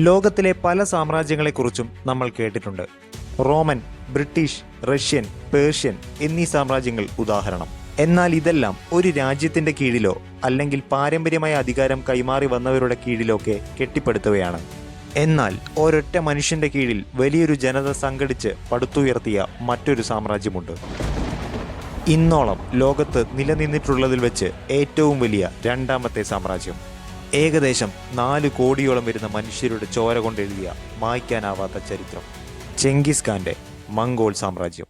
ലോകത്തിലെ പല സാമ്രാജ്യങ്ങളെക്കുറിച്ചും നമ്മൾ കേട്ടിട്ടുണ്ട്. റോമൻ ബ്രിട്ടീഷ് റഷ്യൻ പേർഷ്യൻ എന്നീ സാമ്രാജ്യങ്ങൾ ഉദാഹരണം. എന്നാൽ ഇതെല്ലാം ഒരു രാജ്യത്തിന്റെ കീഴിലോ അല്ലെങ്കിൽ പാരമ്പര്യമായ അധികാരം കൈമാറി വന്നവരുടെ കീഴിലോ ഒക്കെ കെട്ടിപ്പടുത്തുകയാണ് എന്നാൽ ഒരൊറ്റ മനുഷ്യന്റെ കീഴിൽ വലിയൊരു ജനത സംഘടിച്ച് പടുത്തുയർത്തിയ മറ്റൊരു സാമ്രാജ്യമുണ്ട്. ഇന്നോളം ലോകത്ത് നിലനിന്നിട്ടുള്ളതിൽ വെച്ച് ഏറ്റവും വലിയ രണ്ടാമത്തെ സാമ്രാജ്യം. ഏകദേശം നാല് കോടിയോളം വരുന്ന മനുഷ്യരുടെ ചോര കൊണ്ടെഴുതിയ മായ്ക്കാനാവാത്ത ചരിത്രം. ചെങ്കിസ് ഖാന്റെ മംഗോൾ സാമ്രാജ്യം.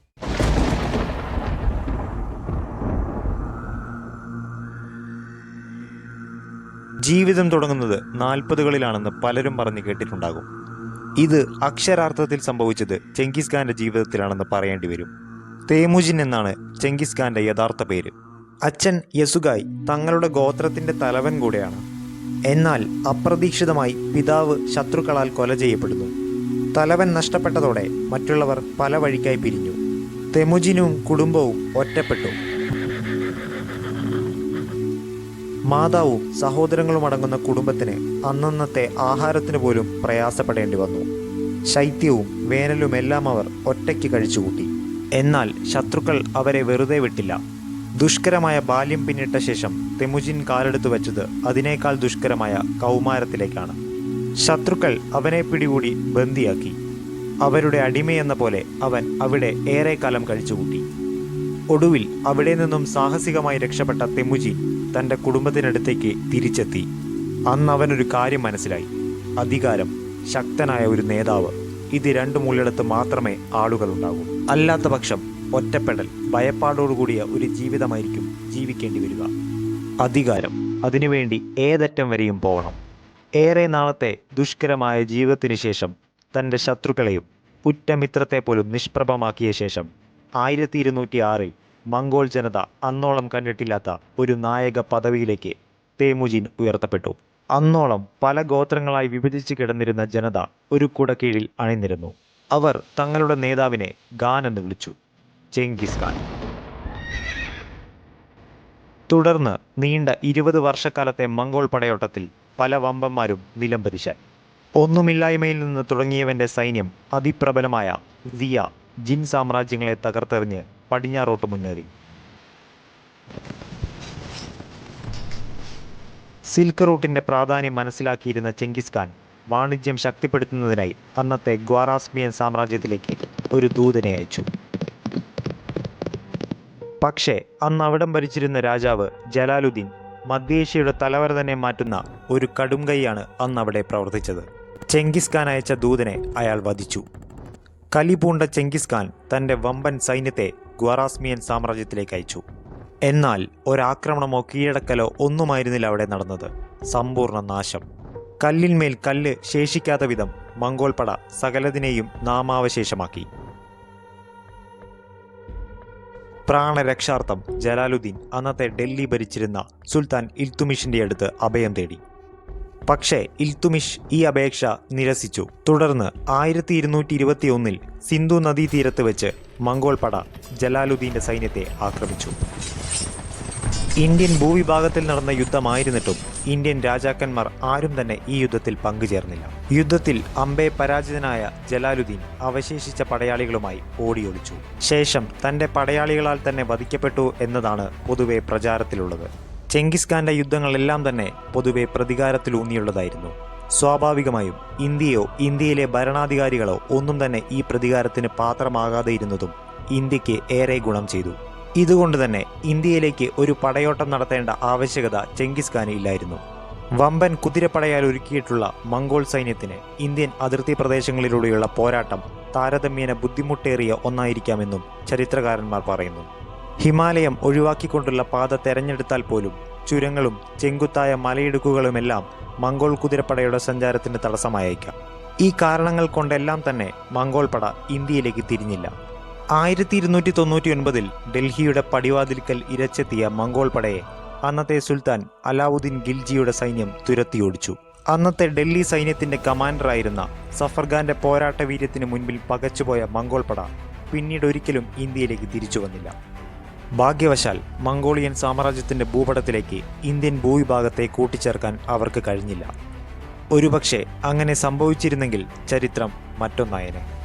ജീവിതം തുടങ്ങുന്നത് നാൽപ്പതുകളിലാണെന്ന് പലരും പറഞ്ഞു കേട്ടിട്ടുണ്ടാകും. ഇത് അക്ഷരാർത്ഥത്തിൽ സംഭവിച്ചത് ചെങ്കിസ് ഖാന്റെ ജീവിതത്തിലാണെന്ന് പറയേണ്ടി വരും. തേമുജിൻ എന്നാണ് ചെങ്കിസ് ഖാന്റെ യഥാർത്ഥ പേര്. അച്ഛൻ യസുഗായ് തങ്ങളുടെ ഗോത്രത്തിന്റെ തലവൻ കൂടെയാണ്. എന്നാൽ അപ്രതീക്ഷിതമായി പിതാവ് ശത്രുക്കളാൽ കൊല ചെയ്യപ്പെടുന്നു. തലവൻ നഷ്ടപ്പെട്ടതോടെ മറ്റുള്ളവർ പല വഴിക്കായി പിരിഞ്ഞു. തെമുജിനും കുടുംബവും ഒറ്റപ്പെട്ടു. മാതാവും സഹോദരങ്ങളും അടങ്ങുന്ന കുടുംബത്തിന് അന്നന്നത്തെ ആഹാരത്തിന് പോലും പ്രയാസപ്പെടേണ്ടി വന്നു. ശൈത്യവും വേനലും എല്ലാം അവർ ഒറ്റയ്ക്ക് കഴിച്ചുകൂട്ടി. എന്നാൽ ശത്രുക്കൾ അവരെ വെറുതെ വിട്ടില്ല. ദുഷ്കരമായ ബാല്യം പിന്നിട്ട ശേഷം തെമുജിൻ കാലെടുത്തു വെച്ചത് അതിനേക്കാൾ ദുഷ്കരമായ കൗമാരത്തിലേക്കാണ്. ശത്രുക്കൾ അവനെ പിടികൂടി ബന്ദിയാക്കി. അവരുടെ അടിമയെന്ന പോലെ അവൻ അവിടെ ഏറെക്കാലം കഴിച്ചുകൂട്ടി. ഒടുവിൽ അവിടെ നിന്നും സാഹസികമായി രക്ഷപ്പെട്ട തെമുജി തന്റെ കുടുംബത്തിനടുത്തേക്ക് തിരിച്ചെത്തി. അന്ന് അവനൊരു കാര്യം മനസ്സിലായി. അധികാരം ശക്തനായ ഒരു നേതാവ്. ഇത് രണ്ടുമുള്ളിടത്ത് മാത്രമേ ആളുകളുണ്ടാകൂ. അല്ലാത്ത പക്ഷം ഒറ്റപ്പെടൽ ഭയപ്പാടോടുകൂടിയ ഒരു ജീവിതമായിരിക്കും ജീവിക്കേണ്ടി വരിക അധികാരം അതിനുവേണ്ടി ഏതറ്റം വരെയും പോകണം ഏറെ നാളത്തെ ദുഷ്കരമായ ജീവിതത്തിന് ശേഷം തന്റെ ശത്രുക്കളെയും ഉറ്റമിത്രത്തെ പോലും നിഷ്പ്രഭമാക്കിയ ശേഷം ആയിരത്തി ഇരുന്നൂറ്റി ആറിൽ മംഗോൾ ജനത അന്നോളം കണ്ടിട്ടില്ലാത്ത ഒരു നായക പദവിയിലേക്ക് തേമുജിൻ ഉയർത്തപ്പെട്ടു. അന്നോളം പല ഗോത്രങ്ങളായി വിഭജിച്ച് കിടന്നിരുന്ന ജനത ഒരു കുടക്കീഴിൽ അണിനിരുന്നു. അവർ തങ്ങളുടെ നേതാവിനെ ഗാനെന്ന് വിളിച്ചു. ചെങ്കിസ് ഖാൻ തുടർന്ന് നീണ്ട ഇരുപത് വർഷക്കാലത്തെ മംഗോൾ പടയോട്ടത്തിൽ പല വമ്പന്മാരും നിലംപരിശായി ഒന്നുമില്ലായ്മയിൽ നിന്ന് തുടങ്ങിയവന്റെ സൈന്യം അതിപ്രബലമായ സിയ ജിൻ സാമ്രാജ്യങ്ങളെ തകർത്തെറിഞ്ഞ് പടിഞ്ഞാറോട്ട് മുന്നേറി. സിൽക്ക് റൂട്ടിന്റെ പ്രാധാന്യം മനസ്സിലാക്കിയിരുന്ന ചെങ്കിസ് ഖാൻ വാണിജ്യം ശക്തിപ്പെടുത്തുന്നതിനായി അന്നത്തെ ഗ്വാറാസ്മിയൻ സാമ്രാജ്യത്തിലേക്ക് ഒരു ദൂതനെ അയച്ചു. പക്ഷേ അന്ന് അവിടം ഭരിച്ചിരുന്ന രാജാവ് ജലാലുദ്ദീൻ മധ്യേഷ്യയുടെ തലവര തന്നെ മാറ്റുന്ന ഒരു കടുംകൈയാണ് അന്ന് അവിടെ പ്രവർത്തിച്ചത്. ചെങ്കിസ് ഖാൻ അയച്ച ദൂതനെ അയാൾ വധിച്ചു. കലി പൂണ്ട ചെങ്കിസ് ഖാൻ തന്റെ വമ്പൻ സൈന്യത്തെ ഗ്വാറാസ്മിയൻ സാമ്രാജ്യത്തിലേക്ക് അയച്ചു. എന്നാൽ ഒരാക്രമണമോ കീഴടക്കലോ ഒന്നുമായിരുന്നില്ല അവിടെ നടന്നത്. സമ്പൂർണ നാശം. കല്ലിന്മേൽ കല്ല് ശേഷിക്കാത്ത വിധം മംഗോൾപ്പട സകലതിനെയും നാമാവശേഷമാക്കി. പ്രാണരക്ഷാർത്ഥം ജലാലുദ്ദീൻ അന്നത്തെ ഡൽഹി ഭരിച്ചിരുന്ന സുൽത്താൻ ഇൽത്തുമിഷിന്റെ അടുത്ത് അഭയം തേടി. പക്ഷേ ഇൽത്തുമിഷ് ഈ അപേക്ഷ നിരസിച്ചു. തുടർന്ന് ആയിരത്തി ഇരുന്നൂറ്റി ഇരുപത്തി ഒന്നിൽ സിന്ധു നദീതീരത്ത് വെച്ച് മംഗോൾ പട ജലാലുദ്ദീന്റെ സൈന്യത്തെ ആക്രമിച്ചു. ഇന്ത്യൻ ഭൂവിഭാഗത്തിൽ നടന്ന യുദ്ധമായിരുന്നിട്ടും ഇന്ത്യൻ രാജാക്കന്മാർ ആരും തന്നെ ഈ യുദ്ധത്തിൽ പങ്കുചേർന്നില്ല. യുദ്ധത്തിൽ അംബെ പരാജിതനായ ജലാലുദ്ദീൻ അവശേഷിച്ച പടയാളികളുമായി ഓടിയൊളിച്ചു. ശേഷം തന്റെ പടയാളികളാൽ തന്നെ വധിക്കപ്പെട്ടു എന്നതാണ് പൊതുവെ പ്രചാരത്തിലുള്ളത്. ചെങ്കിസ് ഖാന്റെ യുദ്ധങ്ങളെല്ലാം തന്നെ പൊതുവെ പ്രതികാരത്തിലൂന്നിയുള്ളതായിരുന്നു. സ്വാഭാവികമായും ഇന്ത്യയോ ഇന്ത്യയിലെ ഭരണാധികാരികളോ ഒന്നും തന്നെ ഈ പ്രതികാരത്തിന് പാത്രമാകാതെ ഇരുന്നതും ഇന്ത്യയ്ക്ക് ഏറെ ഗുണം ചെയ്തു. ഇതുകൊണ്ട് തന്നെ ഇന്ത്യയിലേക്ക് ഒരു പടയോട്ടം നടത്തേണ്ട ആവശ്യകത ചെങ്കിസ് ഖാന് ഇല്ലായിരുന്നു വമ്പൻ കുതിരപ്പടയാൽ ഒരുക്കിയിട്ടുള്ള മംഗോൾ സൈന്യത്തിന് ഇന്ത്യൻ അതിർത്തി പ്രദേശങ്ങളിലൂടെയുള്ള പോരാട്ടം താരതമ്യേന ബുദ്ധിമുട്ടേറിയ ഒന്നായിരിക്കാമെന്നും ചരിത്രകാരന്മാർ പറയുന്നു. ഹിമാലയം ഒഴിവാക്കിക്കൊണ്ടുള്ള പാത തെരഞ്ഞെടുത്താൽ പോലും ചുരങ്ങളും ചെങ്കുത്തായ മലയിടുക്കുകളുമെല്ലാം മംഗോൾ കുതിരപ്പടയുടെ സഞ്ചാരത്തിന് തടസ്സമായേക്കാം. ഈ കാരണങ്ങൾ കൊണ്ടെല്ലാം തന്നെ മംഗോൾ പട ഇന്ത്യയിലേക്ക് തിരിഞ്ഞില്ല. ആയിരത്തി ഇരുന്നൂറ്റി തൊണ്ണൂറ്റി ഒൻപതിൽ ഡൽഹിയുടെ പടിവാതിൽക്കൽ ഇരച്ചെത്തിയ മംഗോൾ പടയെ അന്നത്തെ സുൽത്താൻ അലാവുദ്ദീൻ ഗിൽജിയുടെ സൈന്യം തുരത്തിയോടിച്ചു. അന്നത്തെ ഡൽഹി സൈന്യത്തിന്റെ കമാൻഡറായിരുന്ന സഫർഖാന്റെ പോരാട്ട വീര്യത്തിന് മുൻപിൽ പകച്ചുപോയ മംഗോൾ പട പിന്നീട് ഒരിക്കലും ഇന്ത്യയിലേക്ക് തിരിച്ചു വന്നില്ല ഭാഗ്യവശാൽ മംഗോളിയൻ സാമ്രാജ്യത്തിന്റെ ഭൂപടത്തിലേക്ക് ഇന്ത്യൻ ഭൂവിഭാഗത്തെ കൂട്ടിച്ചേർക്കാൻ അവർക്ക് കഴിഞ്ഞില്ല. ഒരുപക്ഷെ അങ്ങനെ സംഭവിച്ചിരുന്നെങ്കിൽ ചരിത്രം മറ്റൊന്നായേനെ.